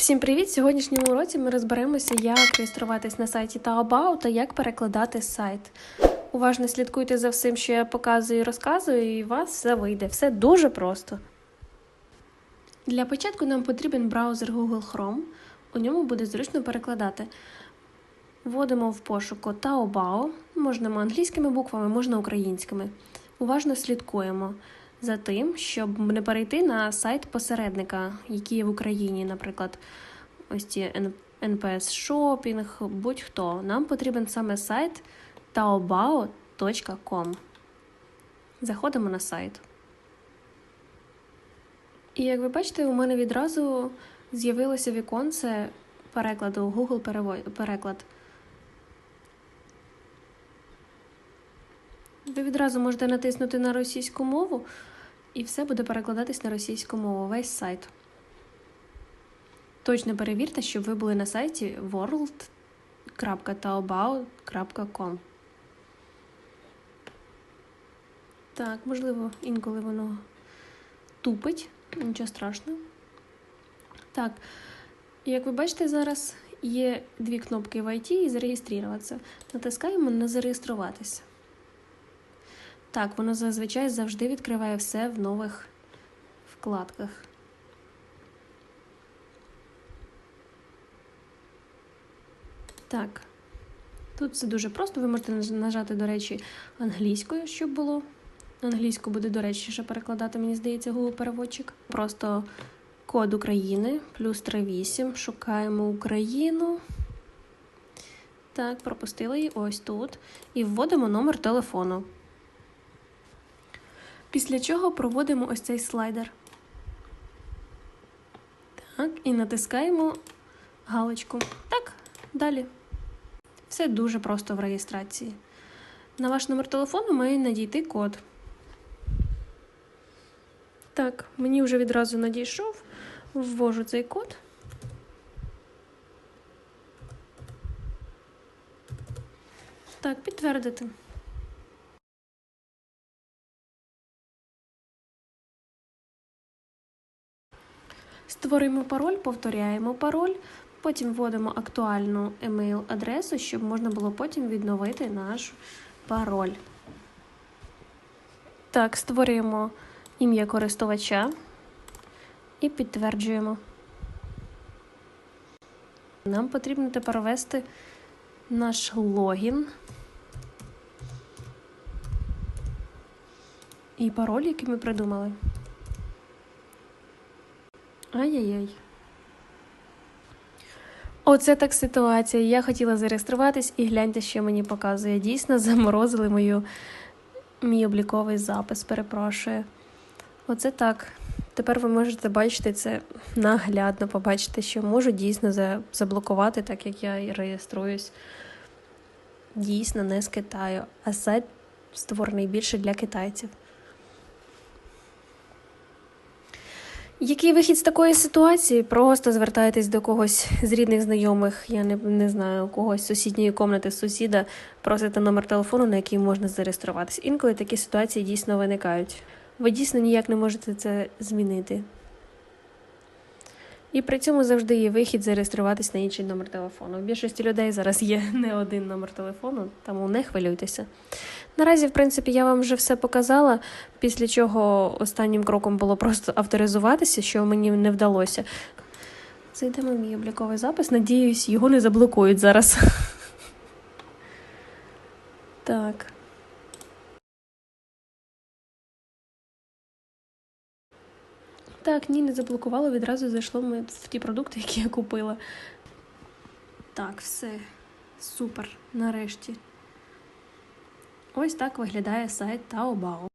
Всім привіт! В сьогоднішньому уроці ми розберемося, як реєструватись на сайті Taobao та як перекладати сайт. Уважно слідкуйте за всім, що я показую і розказую, і у вас все вийде. Все дуже просто. Для початку нам потрібен браузер Google Chrome. У ньому буде зручно перекладати. Вводимо в пошуку Taobao, можна англійськими буквами, можна українськими. Уважно слідкуємо за тим, щоб не перейти на сайт посередника, який є в Україні, наприклад, ось ці NPS Shopping, будь-хто. Нам потрібен саме сайт taobao.com. Заходимо на сайт. І як ви бачите, у мене відразу з'явилося віконце перекладу Google переклад. Ви відразу можете натиснути на російську мову, і все буде перекладатись на російську мову, весь сайт. Точно перевірте, щоб ви були на сайті world.taobao.com. Так, можливо, інколи воно тупить, нічого страшного. Так, як ви бачите, зараз є дві кнопки в IT і зареєструватися. Натискаємо на зареєструватися. Так, воно зазвичай завжди відкриває все в нових вкладках. Так, тут все дуже просто. Ви можете нажати, до речі, англійською, щоб було. Англійську буде доречніше перекладати, мені здається, Google переводчик. Просто код України плюс 38. Шукаємо Україну. Так, пропустили її ось тут. І вводимо номер телефону. Після чого проводимо ось цей слайдер. Так, і натискаємо галочку. Так, далі. Все дуже просто в реєстрації. На ваш номер телефону має надійти код. Так, мені вже відразу надійшов. Ввожу цей код. Так, підтвердити. Створюємо пароль, повторяємо пароль, потім вводимо актуальну емейл-адресу, щоб можна було потім відновити наш пароль. Так, створюємо ім'я користувача і підтверджуємо. Нам потрібно тепер ввести наш логін і пароль, який ми придумали. Ай-яй-яй. Оце так ситуація. Я хотіла зареєструватись і гляньте, що мені показує. Дійсно, заморозили мою, мій обліковий запис, перепрошую. Оце так. Тепер ви можете бачити це наглядно, побачити, що можу дійсно заблокувати, так як я реєструюсь. Дійсно, не з Китаю, а сайт створений більше для китайців. Який вихід з такої ситуації? Просто звертайтесь до когось з рідних знайомих, я не не знаю, когось з сусідньої комнати сусіда, просите номер телефону, на який можна зареєструватись. Інколи такі ситуації дійсно виникають. Ви дійсно ніяк не можете це змінити. І при цьому завжди є вихід зареєструватись на інший номер телефону. У більшості людей зараз є не один номер телефону, тому не хвилюйтеся. Наразі, в принципі, я вам вже все показала, після чого останнім кроком було просто авторизуватися, що мені не вдалося. Зайдемо в мій обліковий запис. Надіюсь, його не заблокують зараз. Так. Так, ні, не заблокувало, відразу зайшло в ті продукти, які я купила. Так, все. Супер. Нарешті. Ось так виглядає сайт Taobao.